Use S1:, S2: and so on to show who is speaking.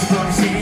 S1: Господь.